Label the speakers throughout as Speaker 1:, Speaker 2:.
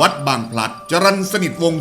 Speaker 1: วัดบางพลัด จรันสนิทวง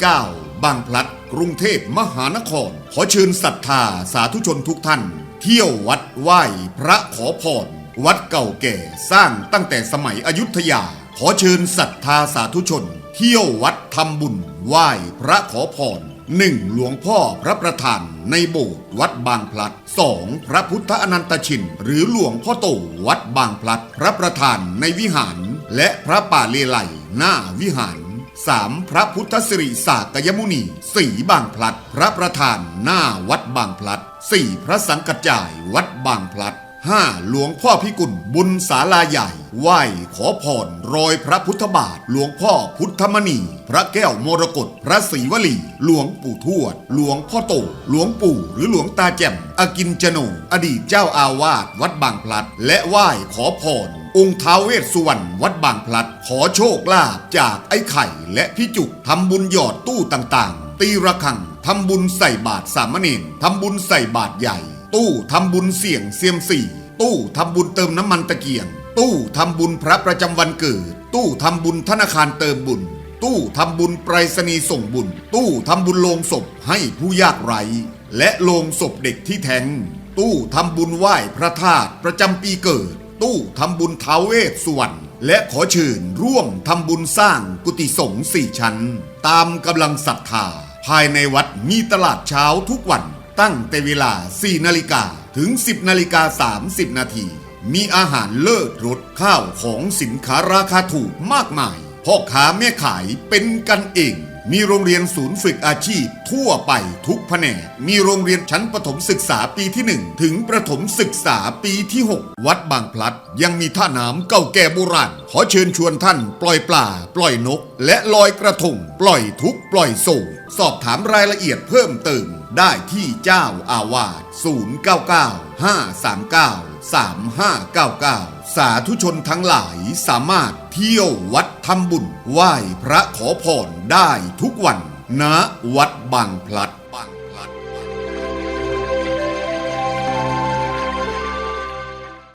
Speaker 1: 79 บางพลัด กรุงเทพมหานคร ขอเชิญศรัทธาสาธุชนทุกท่าน เที่ยววัดไหว้พระขอพร วัดเก่าแก่สร้างตั้งแต่สมัยอยุธยา ขอเชิญศรัทธาสาธุชน เที่ยววัดทำบุญ ไหว้พระขอพรหนึ่งหลวงพ่อพระประธานในโบสถ์วัดบางพลัดสองพระพุทธอนันตชิน หรือหลวงพ่อโตวัดบางพลัด พระประธานในวิหาร และพระป่าเลไล หน้าวิหาร 3. พระพุทธสิริสากยมุนีสีบางพลัด พระประธานหน้าวัดบางพลัด 4. พระสังกัจจายวัดบางพลัด 5. หลวงพ่อพิกุลบุญศาลาใหญ่ ไหว้ขอพรรอยพระพุทธบาท หลวงพ่อพุทธมณี พระแก้วมรกตพระศรีวลี หลวงปู่ทวด หลวงพ่อโต หลวงปู่หรือหลวงตาแจ่มอกินจโนอดีตเจ้าอาวาสวัดบางพลัด และไหว้ขอพรองค์ท้าวเวสสุวรรณวัดบางพลัด ขอโชคลาภจากไอ้ไข่และพี่จุกทำบุญหยอดตู้ต่างๆ ตีระฆังทำบุญใส่บาตรสามเณรทำบุญใส่บาตรใหญ่ ตู้ทำบุญเสี่ยงเซียมสี่ตู้ทำบุญเติมน้ำมันตะเกียง ตู้ทำบุญพระประจำวันเกิด ตู้ทำบุญธนาคารเติมบุญ ตู้ทำบุญไปรษณีย์ส่งบุญ ตู้ทำบุญโลงศพให้ผู้ยากไร้ และโลงศพเด็กที่แทง ตู้ทำบุญไหว้พระธาตุประจำปีเกิด ตู้ทำบุญเท้าเวสสวรรณและขอเชิญร่วมทำบุญสร้างกุฏิสงฆ์สี่ชั้น ตามกำลังศรัทธา ภายในวัดมีตลาดเช้าทุกวัน ตั้งแต่เวลา 4 นาฬิกาถึง 10 นาฬิกา 30 นาที มีอาหารเลิศรสข้าวของสินค้าราคาถูกมากมาย พ่อค้าแม่ขายเป็นกันเอง มีโรงเรียนศูนย์ฝึกอาชีพทั่วไปทุกแผนก มีโรงเรียนชั้นประถมศึกษาปีที่ 1 ถึงประถมศึกษาปีที่ 6 วัดบางพลัด ยังมีท่าน้ำเก่าแก่โบราณ ขอเชิญชวนท่านปล่อยปลา ปล่อยนก และลอยกระทง ปล่อยทุกปล่อยโศกสอบถามรายละเอียดเพิ่มเติม ได้ที่เจ้าอาวาส099 539 3599 สาธุชนทั้งหลายสามารถเที่ยววัดทำบุญไหว้พระขอพรได้ทุกวันณวัดบางพลัด